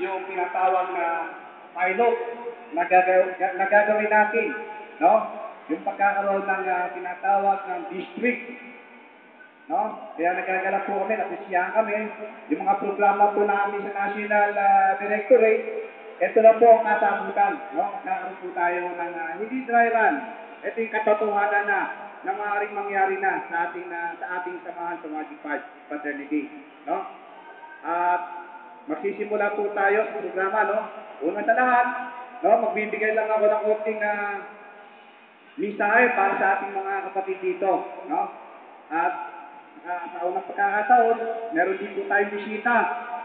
yung tinatawag na pilot na, gagaw- gagawin natin, no? Yung pagkakaroon ng ah, tinatawag ng district, no? Kaya nagagalak po kami, napisyahan kami, yung mga programa po namin sa National ah, Directorate, ito na po ang kasabutan, no? Magkakaroon po tayo ng ah, hindi dry run. Ito yung katotohanan na na maaaring mangyari na sa ating na sa ating samahan sa Magic Five Fraternity, no? At magsisimula po tayo sa programa, no? Una sa lahat, no, magbibigay lang ako ng konting uh, misahe para sa ating mga kapatid dito, no? At ah, sa unang pagkakataon, meron din po tayong bisita,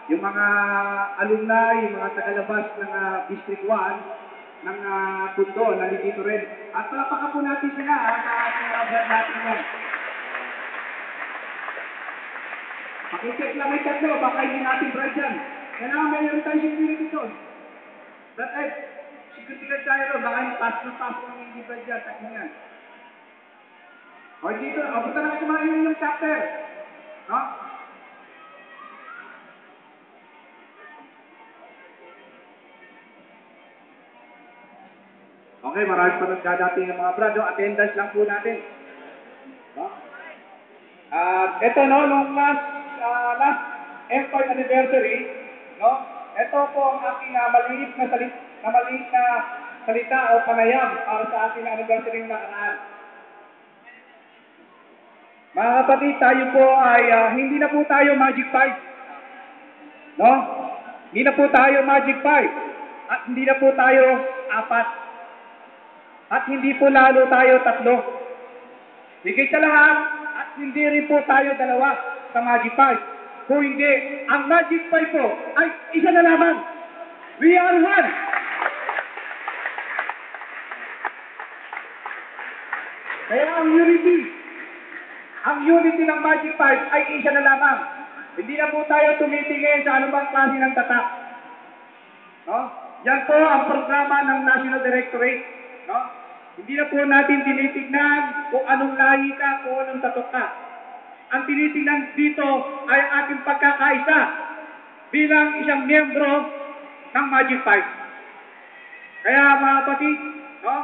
yung mga alumni, yung mga tagalabas ng ah, District 1 ng uh, Pundo, nandito rin. At palapakan po natin sila ating uh, vlog natin Pakicheck lang may tatlo, baka hindi natin bright yan. Kailangan mayroon tayo security doon. That security guard tayo doon, baka yung pass na pass ng hindi bright yan, tatlo yan. O dito, punta na kayo mga yung chapter. No? Okay, marami pa nagdadating ng mga brad. no? Attendance lang po natin. No? At ito no, nung last, ah, last F5 anniversary, no? Ito po ang aking uh, maliit na salita, na maliit na salita o panayam para sa ating anniversary ng nakaraan. Mga kapatid, tayo po ay ah, hindi na po tayo Magic 5. No? Hindi na po tayo Magic 5. At hindi na po tayo apat. At hindi po lalo tayo tatlo. Higit sa lahat, at hindi rin po tayo dalawa sa Magic 5. Kung hindi, ang Magic 5 po ay isa na lamang. We are one. Kaya ang unity, ang unity ng Magic 5 ay isa na lamang. Hindi na po tayo tumitingin sa anumang klase ng tatak. No? Yan po ang programa ng National Directorate. No? Hindi na po natin tinitignan kung anong lahi ka, kung anong tatok ka. Ang tinitingnan dito ay ang ating pagkakaisa bilang isang miyembro ng Magic 5. Kaya mga kapatid, no?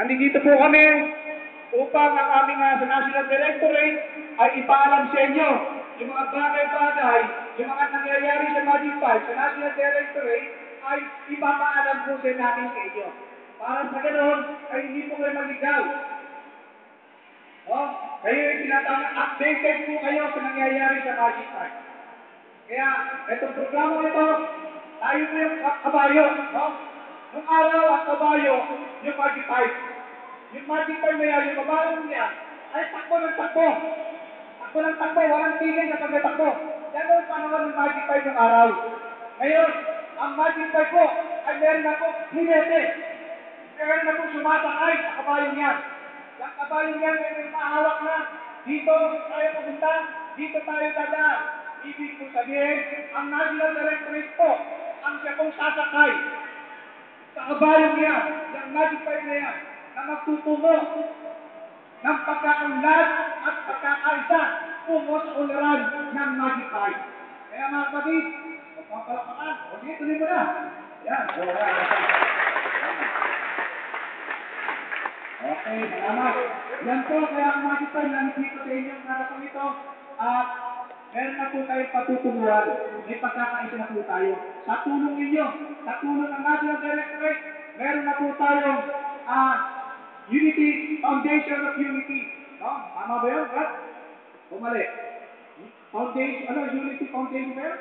Nandito po kami upang ang aming uh, National Directorate ay ipaalam sa inyo yung mga bagay-bagay, yung mga nangyayari sa Magic 5 sa National Directorate ay ipapaalam po sa natin sa inyo. Para sa ganoon ay hindi po kayo maligaw. No? Kayo yung tinatawag, updated po kayo sa nangyayari sa Magic 5. Kaya, itong programa ito, tayo po yung kabayo, no? Nung araw ang kabayo, yung Magic 5. Yung Magic 5 na yan, yung kabayo niya, ay takbo ng takbo. Takbo ng takbo, walang tigil sa pagkatakbo. Yan ang panahon ng Magic 5 ng araw. Ngayon, ang Magic 5 po, ay meron ako hinete. Meron ako sumasakay sa kabayo niya. Kabayo niya, may may mahawak na. Dito tayo pupunta, dito tayo dadaan. Ibig ko sabihin, ang National Directorate po, ang siya pong sasakay sa kabayo niya, Magic 5 na yan, na magtutungo ng pagkakaunlad at pagkakaisa tungo sa uliran ng 5. Kaya mga kapatid, magpapalapakan. O tuloy mo na. Yan. So, Okay, salamat. Yan po, kaya ang Magic 5, nandito sa inyong narapang ito. At meron na po tayong patutunguhan. May pagkakaisa na po tayo. Sa tulong ninyo, sa tulong ng National Directorate, meron na po tayong ah, Unity, Foundation of Unity. No? Tama ba yun, Brad? O mali? Foundation, ano, Unity Foundation ba yun?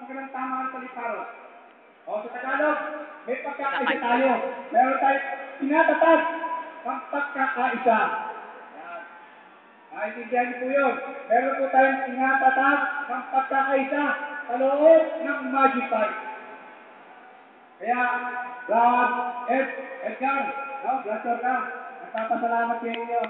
Magandang tama ang salita ron. O sa Tagalog, may pagkakaisa tayo. Meron tayo tinatatag ng pagkakaisa. Yan. Naintindihan niyo po yun. Meron po tayong tinatatag ng pagkakaisa sa loob ng Magic 5. Kaya, Brad, Ed, Edgar, no, Blaster ka, nagpapasalamat sa inyo.